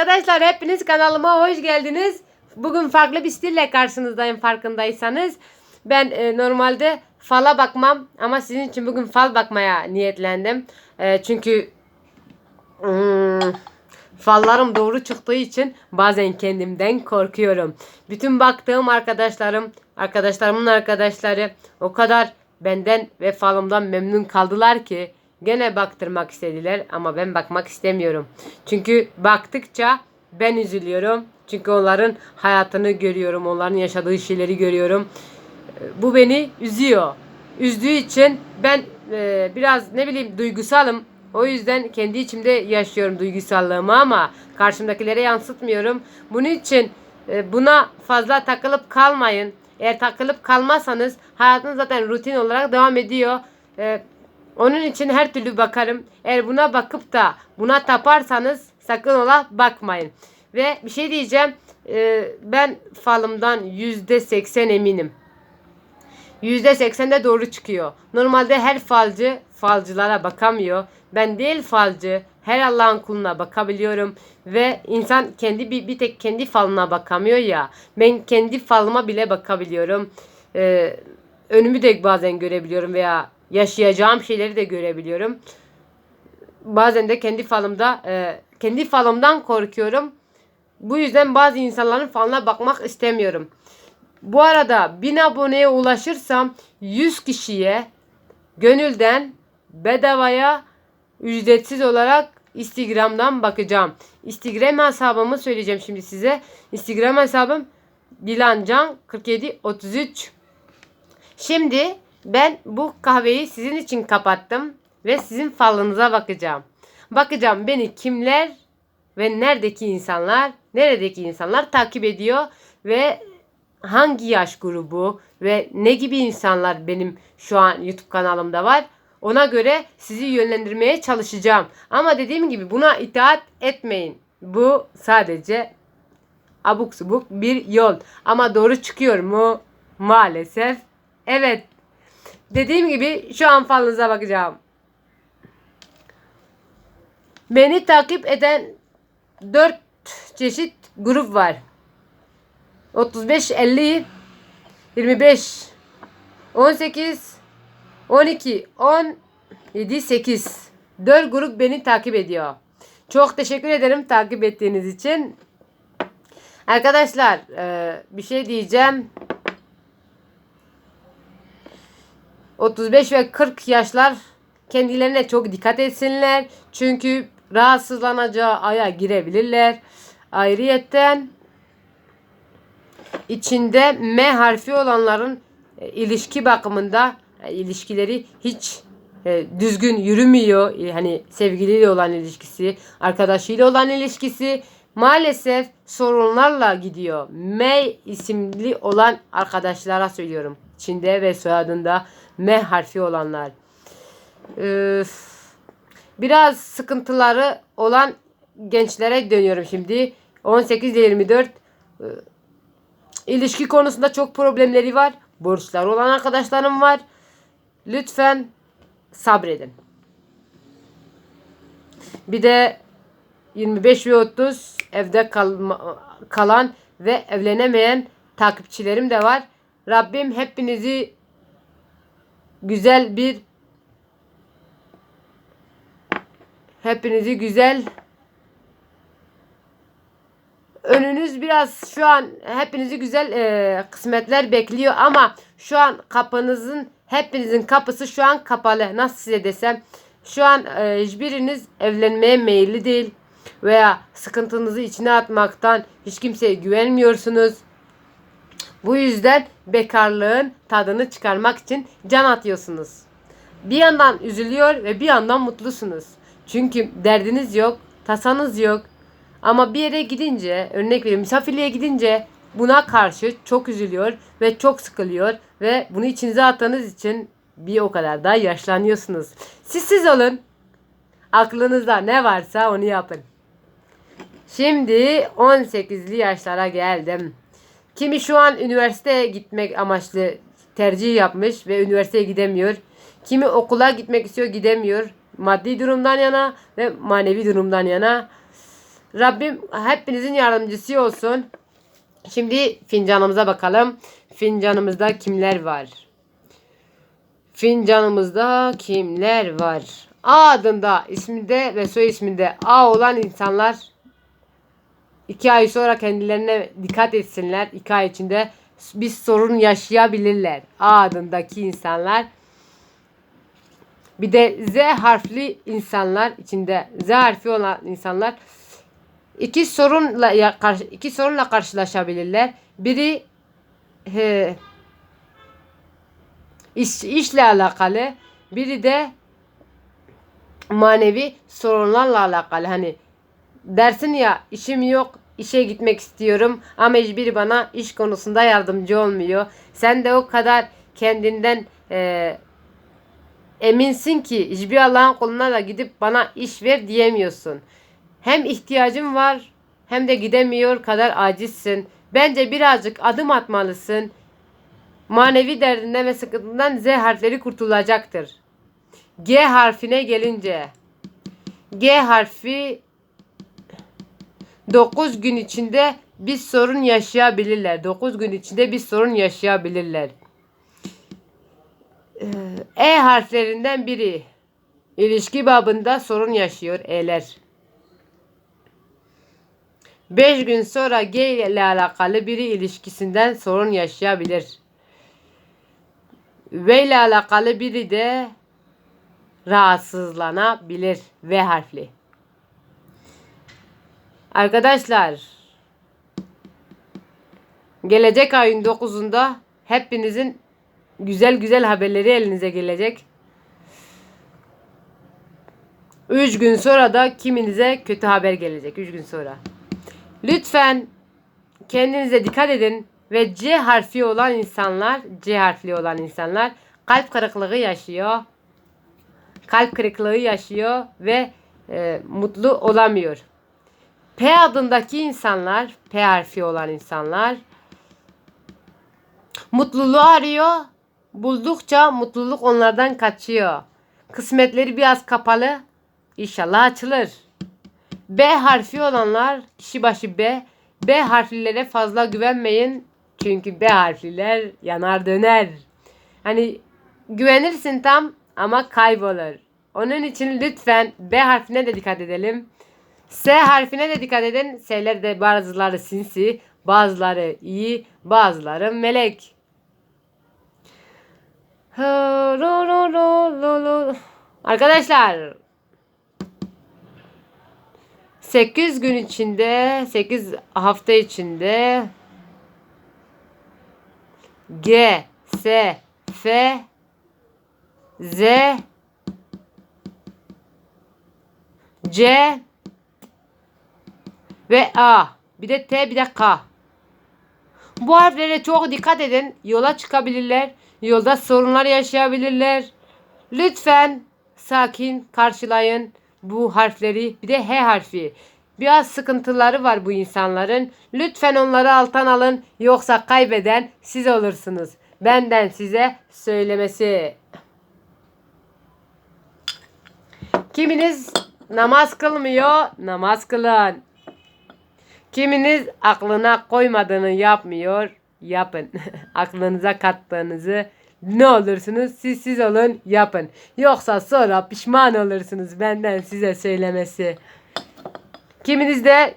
Arkadaşlar hepiniz kanalıma hoş geldiniz. Bugün farklı bir stille karşınızdayım farkındaysanız. Ben e, normalde fala bakmam ama sizin için bugün fal bakmaya niyetlendim. E, çünkü hmm, fallarım doğru çıktığı için bazen kendimden korkuyorum. Bütün baktığım arkadaşlarım, arkadaşlarımın arkadaşları o kadar benden ve falımdan memnun kaldılar ki gene baktırmak istediler ama ben bakmak istemiyorum. Çünkü baktıkça ben üzülüyorum. Çünkü onların hayatını görüyorum, onların yaşadığı şeyleri görüyorum. E, Bu beni üzüyor. Üzdüğü için ben e, biraz ne bileyim duygusalım. O yüzden kendi içimde yaşıyorum duygusallığımı ama karşımdakilere yansıtmıyorum. Bunun için e, buna fazla takılıp kalmayın. Eğer takılıp kalmazsanız hayatınız zaten rutin olarak devam ediyor. E, onun için her türlü bakarım. Eğer buna bakıp da buna taparsanız sakın ola bakmayın. Ve bir şey diyeceğim. e, ben falımdan %80 eminim. %80'de doğru çıkıyor. Normalde her falcı falcılara bakamıyor. Ben değil falcı her Allah'ın kuluna bakabiliyorum ve insan kendi bir, bir tek kendi falına bakamıyor ya. Ben kendi falıma bile bakabiliyorum. Ee, önümü de bazen görebiliyorum veya yaşayacağım şeyleri de görebiliyorum. Bazen de kendi falımda e, kendi falımdan korkuyorum. Bu yüzden bazı insanların falına bakmak istemiyorum. Bu arada 1000 aboneye ulaşırsam 100 kişiye gönülden bedavaya ücretsiz olarak Instagram'dan bakacağım. Instagram hesabımı söyleyeceğim şimdi size. Instagram hesabım Dilancan 4733. Şimdi ben bu kahveyi sizin için kapattım ve sizin falınıza bakacağım. Bakacağım beni kimler ve neredeki insanlar, neredeki insanlar takip ediyor ve hangi yaş grubu ve ne gibi insanlar benim şu an YouTube kanalımda var. Ona göre sizi yönlendirmeye çalışacağım. Ama dediğim gibi buna itaat etmeyin. Bu sadece abuk subuk bir yol. Ama doğru çıkıyor mu? Maalesef. Evet. Dediğim gibi şu an falınıza bakacağım. Beni takip eden 4 çeşit grup var. 35 50 25 18 12 17 8 4 grup beni takip ediyor. Çok teşekkür ederim takip ettiğiniz için. Arkadaşlar e, bir şey diyeceğim. 35 ve 40 yaşlar kendilerine çok dikkat etsinler. Çünkü rahatsızlanacağı aya girebilirler. Ayrıyetten içinde M harfi olanların e, ilişki bakımında e, ilişkileri hiç e, düzgün yürümüyor. Hani sevgiliyle olan ilişkisi, arkadaşıyla olan ilişkisi maalesef sorunlarla gidiyor. M isimli olan arkadaşlara söylüyorum. Çin'de ve soyadında M harfi olanlar. Biraz sıkıntıları olan gençlere dönüyorum şimdi. 18 ile 24 e, İlişki konusunda çok problemleri var. Borçları olan arkadaşlarım var. Lütfen sabredin. Bir de 25 ve 30 evde kalma, kalan ve evlenemeyen takipçilerim de var. Rabbim hepinizi güzel bir hepinizi güzel önünüz biraz şu an hepinizi güzel e, kısmetler bekliyor ama şu an kapınızın hepinizin kapısı şu an kapalı. Nasıl size desem şu an e, hiçbiriniz evlenmeye meyilli değil veya sıkıntınızı içine atmaktan hiç kimseye güvenmiyorsunuz. Bu yüzden bekarlığın tadını çıkarmak için can atıyorsunuz. Bir yandan üzülüyor ve bir yandan mutlusunuz. Çünkü derdiniz yok, tasanız yok, ama bir yere gidince, örnek veriyorum misafirliğe gidince buna karşı çok üzülüyor ve çok sıkılıyor ve bunu içinize attığınız için bir o kadar da yaşlanıyorsunuz. Siz siz olun. Aklınızda ne varsa onu yapın. Şimdi 18'li yaşlara geldim. Kimi şu an üniversiteye gitmek amaçlı tercih yapmış ve üniversiteye gidemiyor. Kimi okula gitmek istiyor gidemiyor. Maddi durumdan yana ve manevi durumdan yana. Rabbim hepinizin yardımcısı olsun. Şimdi fincanımıza bakalım. Fincanımızda kimler var? Fincanımızda kimler var? A adında isminde ve soy isminde A olan insanlar iki ay sonra kendilerine dikkat etsinler. İki ay içinde bir sorun yaşayabilirler. A adındaki insanlar. Bir de Z harfli insanlar içinde Z harfi olan insanlar iki sorunla karşı iki sorunla karşılaşabilirler. Biri he, iş, işle alakalı, biri de manevi sorunlarla alakalı. Hani dersin ya işim yok, işe gitmek istiyorum ama hiçbiri bana iş konusunda yardımcı olmuyor. Sen de o kadar kendinden e, eminsin ki hiçbir Allah'ın kuluna da gidip bana iş ver diyemiyorsun. Hem ihtiyacın var hem de gidemiyor kadar acizsin. Bence birazcık adım atmalısın. Manevi derdinden ve sıkıntından Z harfleri kurtulacaktır. G harfine gelince G harfi 9 gün içinde bir sorun yaşayabilirler. 9 gün içinde bir sorun yaşayabilirler. E harflerinden biri ilişki babında sorun yaşıyor E'ler. 5 gün sonra G ile alakalı biri ilişkisinden sorun yaşayabilir. V ile alakalı biri de rahatsızlanabilir. V harfli. Arkadaşlar gelecek ayın 9'unda hepinizin güzel güzel haberleri elinize gelecek. 3 gün sonra da kiminize kötü haber gelecek. 3 gün sonra. Lütfen kendinize dikkat edin ve C harfi olan insanlar, C harfli olan insanlar kalp kırıklığı yaşıyor. Kalp kırıklığı yaşıyor ve e, mutlu olamıyor. P adındaki insanlar, P harfi olan insanlar mutluluğu arıyor. Buldukça mutluluk onlardan kaçıyor. Kısmetleri biraz kapalı. İnşallah açılır. B harfi olanlar kişi başı B. B harflilere fazla güvenmeyin. Çünkü B harfliler yanar döner. Hani güvenirsin tam ama kaybolur. Onun için lütfen B harfine de dikkat edelim. S harfine de dikkat edin. S'ler de bazıları sinsi, bazıları iyi, bazıları melek. Arkadaşlar 8 gün içinde 8 hafta içinde G, S, F, Z, C ve A. Bir de T bir de K. Bu harflere çok dikkat edin. Yola çıkabilirler. Yolda sorunlar yaşayabilirler. Lütfen sakin karşılayın bu harfleri. Bir de H harfi. Biraz sıkıntıları var bu insanların. Lütfen onları alttan alın. Yoksa kaybeden siz olursunuz. Benden size söylemesi. Kiminiz namaz kılmıyor, namaz kılın. Kiminiz aklına koymadığını yapmıyor, yapın. Aklınıza kattığınızı ne olursunuz siz siz olun yapın. Yoksa sonra pişman olursunuz benden size söylemesi. Kiminiz de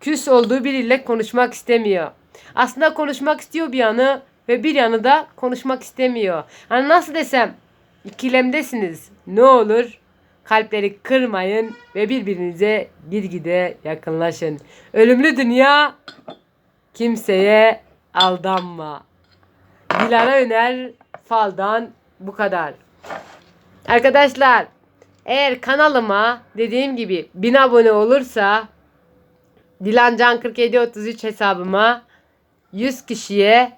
küs olduğu biriyle konuşmak istemiyor. Aslında konuşmak istiyor bir yanı ve bir yanı da konuşmak istemiyor. Hani nasıl desem ikilemdesiniz. Ne olur kalpleri kırmayın ve birbirinize gide yakınlaşın. Ölümlü dünya kimseye aldanma. Dilara Öner Fal'dan bu kadar. Arkadaşlar eğer kanalıma dediğim gibi 1000 abone olursa Dilancan 4733 hesabıma 100 kişiye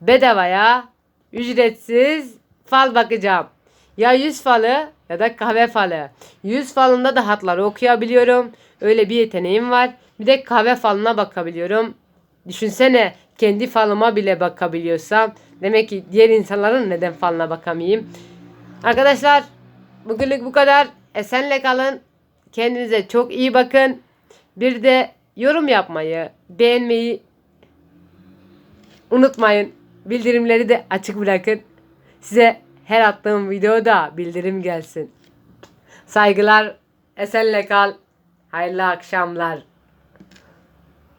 bedavaya ücretsiz fal bakacağım. Ya yüz falı ya da kahve falı. Yüz falında da hatları okuyabiliyorum. Öyle bir yeteneğim var. Bir de kahve falına bakabiliyorum. Düşünsene kendi falıma bile bakabiliyorsam. Demek ki diğer insanların neden falına bakamayayım. Arkadaşlar bugünlük bu kadar. Esenle kalın. Kendinize çok iyi bakın. Bir de yorum yapmayı, beğenmeyi unutmayın. Bildirimleri de açık bırakın. Size her attığım videoda bildirim gelsin. Saygılar, esenle kal. Hayırlı akşamlar.